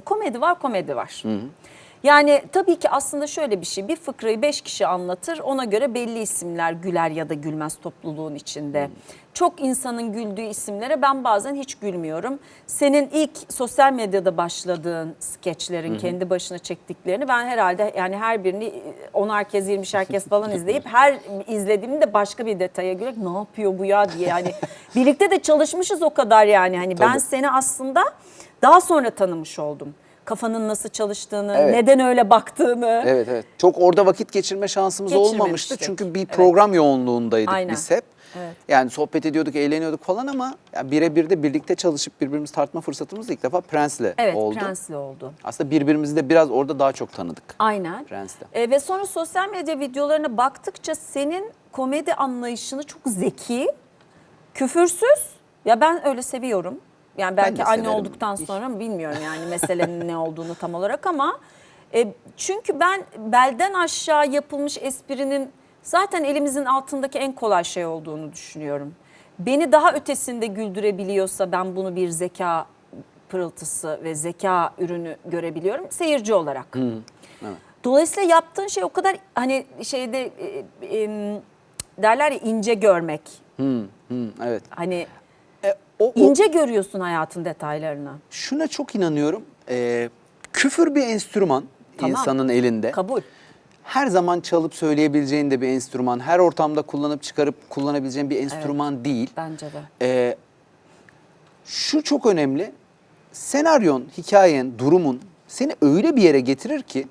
Komedi var, komedi var. Yani tabii ki aslında şöyle bir şey. Bir fıkrayı beş kişi anlatır. Ona göre belli isimler güler ya da gülmez topluluğun içinde. Çok insanın güldüğü isimlere ben bazen hiç gülmüyorum. Senin ilk sosyal medyada başladığın skeçlerin kendi başına çektiklerini ben herhalde yani her birini e, onar kez, yirmişer kez falan izleyip her izlediğimde başka bir detaya göre ne yapıyor bu ya diye yani birlikte de çalışmışız o kadar yani. Hani ben Tabii. seni aslında daha sonra tanımış oldum. Kafanın nasıl çalıştığını, Evet. neden öyle baktığını. Evet evet. Çok orada vakit geçirme şansımız olmamıştı. Geçirmemiştik. Çünkü bir program yoğunluğundaydık Aynen. biz hep. Evet. Yani sohbet ediyorduk, eğleniyorduk falan ama ya birebir de birlikte çalışıp birbirimizi tartma fırsatımız ilk defa Prens'le Evet, oldu. Prens'le oldu. Aslında birbirimizi de biraz orada daha çok tanıdık. Aynen. Prens'le. E, ve sonra sosyal medya videolarına baktıkça senin komedi anlayışını çok zeki, küfürsüz. Ya ben öyle seviyorum. Yani belki anne severim. olduktan sonra mı bilmiyorum yani meselenin ne olduğunu tam olarak ama e, çünkü ben belden aşağı yapılmış esprinin zaten elimizin altındaki en kolay şey olduğunu düşünüyorum. Beni daha ötesinde güldürebiliyorsa ben bunu bir zeka pırıltısı ve zeka ürünü görebiliyorum seyirci olarak. Dolayısıyla yaptığın şey o kadar hani şeyde e, e, derler ya ince görmek. Hı, evet. Hani O, o- ince görüyorsun hayatın detaylarını. şuna çok inanıyorum. Ee, küfür bir enstrüman Tamam. insanın elinde. Kabul. her zaman çalıp söyleyebileceğin de bir enstrüman. Her ortamda kullanıp çıkarıp kullanabileceğin bir enstrüman değil. Bence de. Ee, şu çok önemli. Senaryon, hikayen, durumun seni öyle bir yere getirir ki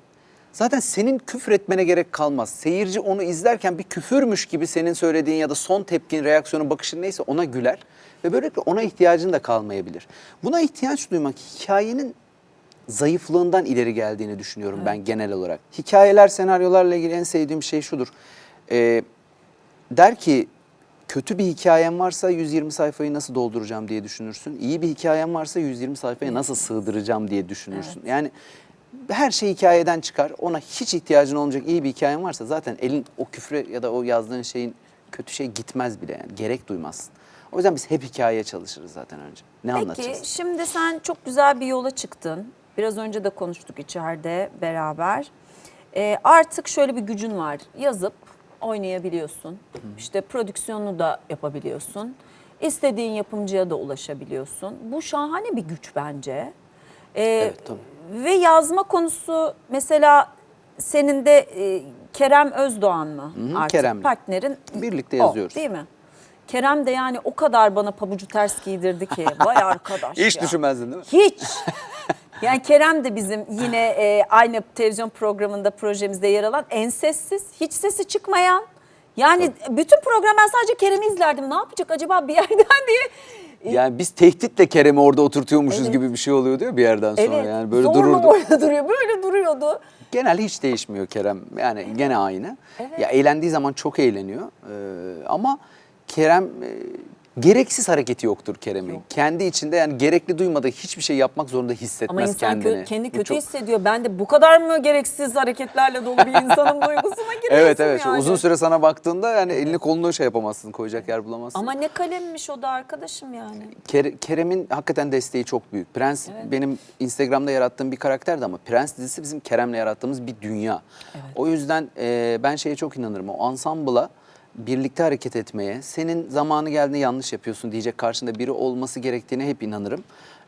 zaten senin küfür etmene gerek kalmaz. Seyirci onu izlerken bir küfürmüş gibi senin söylediğin ya da son tepkin, reaksiyonun, bakışın neyse ona güler. Ve böylelikle ona ihtiyacın da kalmayabilir. Buna ihtiyaç duymak hikayenin zayıflığından ileri geldiğini düşünüyorum ben genel olarak. Hikayeler, senaryolarla ilgili en sevdiğim şey şudur. Ee, der ki kötü bir hikayem varsa 120 sayfayı nasıl dolduracağım diye düşünürsün. İyi bir hikayem varsa 120 sayfaya nasıl sığdıracağım diye düşünürsün. Yani her şey hikayeden çıkar. Ona hiç ihtiyacın olmayacak iyi bir hikayen varsa zaten elin o küfre ya da o yazdığın şeyin kötü şey gitmez bile yani. Gerek duymazsın. O yüzden biz hep hikayeye çalışırız zaten önce. Ne Peki anlatacağız? şimdi sen çok güzel bir yola çıktın. Biraz önce de konuştuk içeride beraber. Ee, artık şöyle bir gücün var. Yazıp oynayabiliyorsun. İşte prodüksiyonunu da yapabiliyorsun. İstediğin yapımcıya da ulaşabiliyorsun. Bu şahane bir güç bence. Ee, Evet, tabii. Ve yazma konusu mesela senin de e, Kerem Özdoğan mı hı, artık Kerem'le. partnerin? Birlikte o, yazıyoruz. değil mi? Kerem de yani o kadar bana pabucu ters giydirdi ki. Vay arkadaş Hiç ya. düşünmezdin değil mi? Hiç. Yani Kerem de bizim yine e, aynı televizyon programında projemizde yer alan en sessiz, hiç sesi çıkmayan. Yani bütün program ben sadece Kerem'i izlerdim. Ne yapacak acaba bir yerden diye. Yani biz tehditle Kerem'i orada oturtuyormuşuz Evet. gibi bir şey oluyor diyor bir yerden sonra. Evet. Yani böyle zorla dururdu. orada duruyor. Böyle duruyordu. Genel hiç değişmiyor Kerem. Yani gene aynı. Ya eğlendiği zaman çok eğleniyor. Ee, ama Kerem e, gereksiz hareketi yoktur Kerem'in. Kendi içinde yani gerekli duymadığı hiçbir şey yapmak zorunda hissetmez Ama insan kendini. kö- kendi kötü çok- hissediyor. Ben de bu kadar mı gereksiz hareketlerle dolu bir insanın duygusuna giriyorsun Evet evet. Yani. Uzun süre sana baktığında yani elini kolunu şey yapamazsın, koyacak yer bulamazsın. Ama ne kalemmiş o da arkadaşım yani. Ker- Kerem'in hakikaten desteği çok büyük. Prens benim Instagram'da yarattığım bir karakterdi ama Prens dizisi bizim Kerem'le yarattığımız bir dünya. O yüzden e, ben şeye çok inanırım. O ansambla birlikte hareket etmeye, senin zamanı geldiğinde yanlış yapıyorsun diyecek karşında biri olması gerektiğine hep inanırım.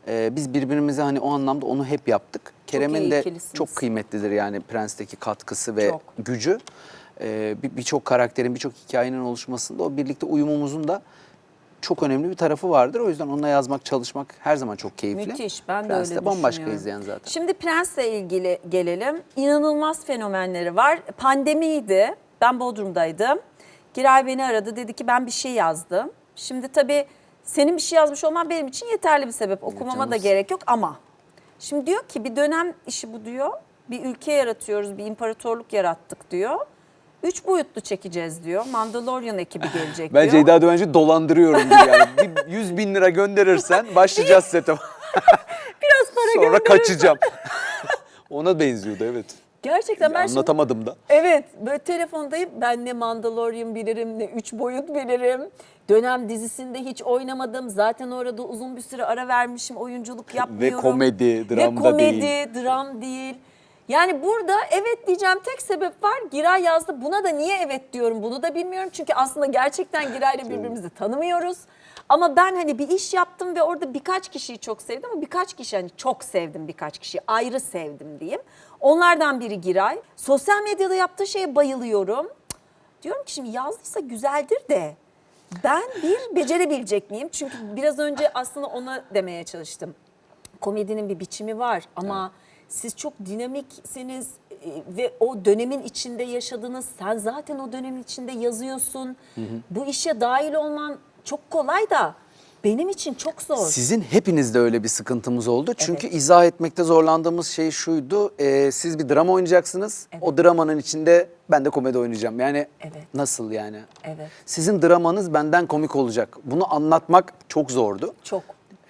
E, biz birbirimize hani o anlamda onu hep yaptık. Kerem'in iyi de ikilisiniz. çok kıymetlidir yani Prens'teki katkısı ve Çok. gücü. E, bir- Birçok karakterin, birçok hikayenin oluşmasında o birlikte uyumumuzun da çok önemli bir tarafı vardır. O yüzden onunla yazmak, çalışmak her zaman çok keyifli. Müthiş. Ben de Prens öyle bambaşka düşünüyorum. izleyen zaten. Şimdi Prens'le ilgili gelelim. İnanılmaz fenomenleri var. Pandemiydi. Ben Bodrum'daydım. Giray beni aradı. Dedi ki ben bir şey yazdım. Şimdi tabii senin bir şey yazmış olman benim için yeterli bir sebep. Okumama da gerek yok ama. Şimdi diyor ki bir dönem işi bu diyor. Bir ülke yaratıyoruz, bir imparatorluk yarattık diyor. Üç boyutlu çekeceğiz diyor. Mandalorian ekibi gelecek Ben diyor. Ceyda Düvenci dolandırıyorum gibi yani. Bir 100 bin lira gönderirsen başlayacağız sete. Biraz para Sonra gönderirsen- kaçacağım. Ona benziyordu evet. Gerçekten ben şimdi Anlatamadım da. Evet böyle telefondayım ben ne Mandalorian bilirim ne üç boyut bilirim. Dönem dizisinde hiç oynamadım. Zaten orada uzun bir süre ara vermişim. Oyunculuk yapmıyorum. komedi, dram Ve komedi, değil. dram değil. Yani burada evet diyeceğim tek sebep var. Giray yazdı. Buna da niye evet diyorum bunu da bilmiyorum. Çünkü aslında gerçekten Giray'la birbirimizi tanımıyoruz. Ama ben hani bir iş yaptım ve orada birkaç kişiyi çok sevdim ama birkaç kişi hani çok sevdim birkaç kişiyi ayrı sevdim diyeyim. Onlardan biri Giray. Sosyal medyada yaptığı şeye bayılıyorum. Diyorum ki şimdi yazdıysa güzeldir de ben bir becerebilecek miyim? Çünkü biraz önce aslında ona demeye çalıştım komedinin bir biçimi var ama siz çok dinamiksiniz e, ve o dönemin içinde yaşadınız. Sen zaten o dönemin içinde yazıyorsun. Bu işe dahil olman çok kolay da benim için çok zor. Sizin hepinizde öyle bir sıkıntımız oldu. Çünkü izah etmekte zorlandığımız şey şuydu. e, siz bir drama oynayacaksınız. O dramanın içinde ben de komedi oynayacağım. Yani Evet. nasıl yani? Evet. Sizin dramanız benden komik olacak. Bunu anlatmak çok zordu. Çok.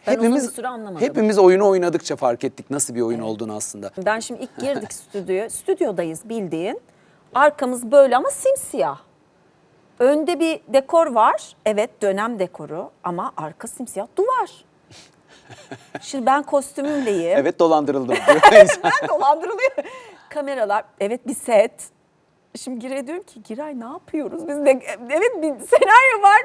Ben uzun bir süre anlamadım. Hepimiz oyunu oynadıkça fark ettik nasıl bir oyun olduğunu aslında. Ben şimdi ilk girdik stüdyoya. Stüdyodayız bildiğin. Arkamız böyle ama simsiyah. Önde bir dekor var. Evet dönem dekoru ama arka simsiyah duvar. Şimdi ben kostümümleyim. Evet dolandırıldım. Ben dolandırılıyor. Kameralar evet bir set. Şimdi Giray diyorum ki Giray ne yapıyoruz? Biz de evet bir senaryo var.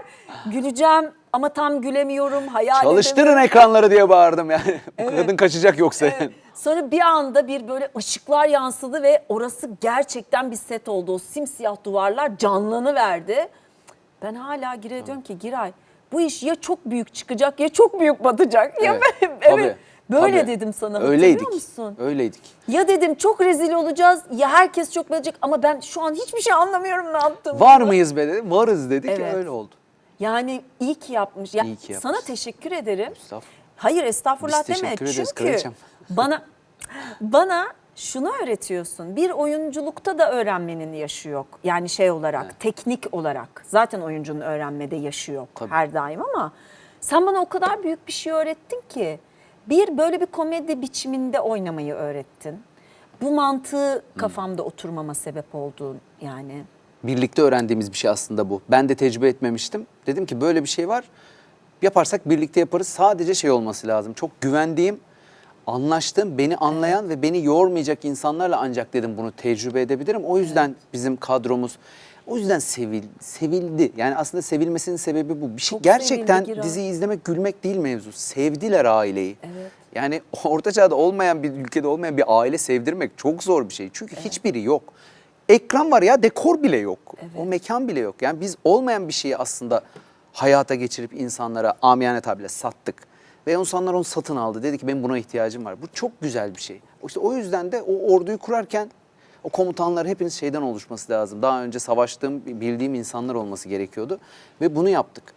Güleceğim ama tam gülemiyorum. Hayal Çalıştırın edemiyorum. ekranları diye bağırdım yani. Bu Kadın kaçacak yoksa. Sonra bir anda bir böyle ışıklar yansıdı ve orası gerçekten bir set oldu. O simsiyah duvarlar canlanıverdi. Ben hala Giray diyorum ki Giray bu iş ya çok büyük çıkacak ya çok büyük batacak. Ya Evet, ben, tabii, evet böyle tabii. dedim sana Öyleydik. hatırlıyor musun? Öyleydik. Ya dedim çok rezil olacağız ya herkes çok beğenecek ama ben şu an hiçbir şey anlamıyorum ne yaptığımı. Var mıyız be dedim. Varız dedik. Evet. Öyle oldu. Yani iyi ki yapmış. Ya İyi ki sana yapmış. teşekkür ederim. Estağfurullah. Hayır estağfurullah Biz deme. teşekkür ederiz Çünkü kraliçem. bana bana şunu öğretiyorsun. Bir oyunculukta da öğrenmenin yaşı yok. Yani şey olarak, teknik olarak. Zaten oyuncunun öğrenmede yaşı yok Tabii. her daim ama sen bana o kadar büyük bir şey öğrettin ki. Bir böyle bir komedi biçiminde oynamayı öğrettin. Bu mantığı kafamda oturmama sebep oldu yani. Birlikte öğrendiğimiz bir şey aslında bu. Ben de tecrübe etmemiştim. Dedim ki böyle bir şey var. Yaparsak birlikte yaparız. Sadece şey olması lazım. Çok güvendiğim, anlaştığım, beni anlayan ve beni yormayacak insanlarla ancak dedim bunu tecrübe edebilirim. O yüzden bizim kadromuz o yüzden sevil, sevildi. Yani aslında sevilmesinin sebebi bu. Bir şey Çok gerçekten sevildi diziyi izlemek, gülmek değil mevzu. Sevdiler aileyi. Evet. Yani orta çağda olmayan bir ülkede olmayan bir aile sevdirmek çok zor bir şey. Çünkü hiçbiri yok. Ekran var ya dekor bile yok. O mekan bile yok. Yani biz olmayan bir şeyi aslında hayata geçirip insanlara amiyane tabirle sattık. Ve insanlar onu satın aldı. Dedi ki benim buna ihtiyacım var. Bu çok güzel bir şey. İşte o yüzden de o orduyu kurarken o komutanlar hepiniz şeyden oluşması lazım. Daha önce savaştığım, bildiğim insanlar olması gerekiyordu. Ve bunu yaptık.